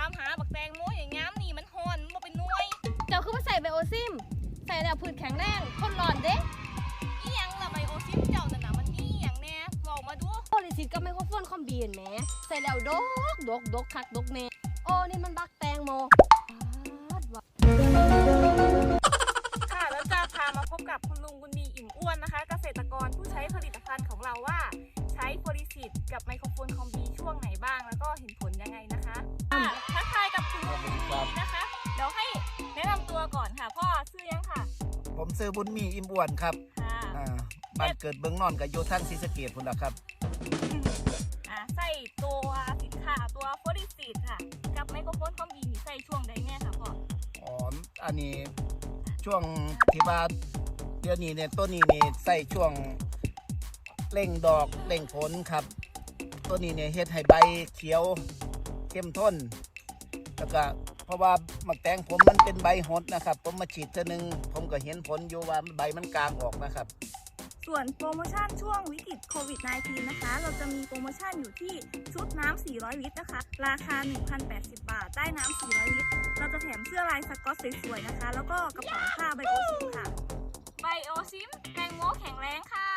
ามหาบักแตงโมอย่างงามนี่มันหอนมันเป็นน่วย เจ้าคือมาใส่ไบโอซิม ใส่แล้วพืชแข็งแรงทนร้อนเด้อียังละไบโอซิมเจ้าน่ะนะมันนี่อย่างแน่บอกมาดูโอลิซิดกับไมโครโฟนคอมบีนแม่ใส่แล้วดกดกดกคักดกแน่โอ้นี่มันบักแตงโมค่ะแล้วจะพามาพบกับคุณลุงบุญมีอิ่อ้วนนะคะ เกษตรกรผู้ใช้ผลิตภัณฑ์ของเราว่า ใช้โพลิซิดกับไมโครโฟนคอมบีช่วงไหนบ้าง แล้วก็เห็นผลยังไงนะ ค่ะ ผมซื้อบุญมีอิ่มอ้วนครับค่ะอ่าบ้านเกิดเบืองนอนกับโยทั้งศรีสะเกดพุ่นละครับ อ่าใส่ตัวสินค้าตัวโพลิสิตค่ะ กับไมโครโฟนคอมบีนี่ใส่ช่วงใดแน่ค่ะพ่ออ๋อ อันนี้ช่วงที่ว่าเดี๋ยวนี้เนี่ยต้นนี้นี่ใส่ช่วงเร่งดอกเร่งผลครับต้นนี้เนี่ยเฮ็ดให้ใบเขียวเข้มข้น แล้วก็ เพราะว่าหมักแตงผมมันเป็นใบหดนะครับ ผมมาฉีดเท่อนึง ผมก็เห็นผลอยู่ว่าใบมันกลางออกนะครับ ส่วนโปรโมชั่นช่วงวิกฤตโควิด -19 นะคะ เราจะมีโปรโมชั่นอยู่ที่ชุดน้ำ 400 ลิตรนะคะ ราคา 1,080 บาท ได้น้ำ 400 ลิตร เราจะแถมเสื้อลายสก๊อตสวยๆนะคะ แล้วก็กระเป๋าผ้าไบโอซิมค่ะ ไบโอซิมแตงโมแข็งแรงค่ะ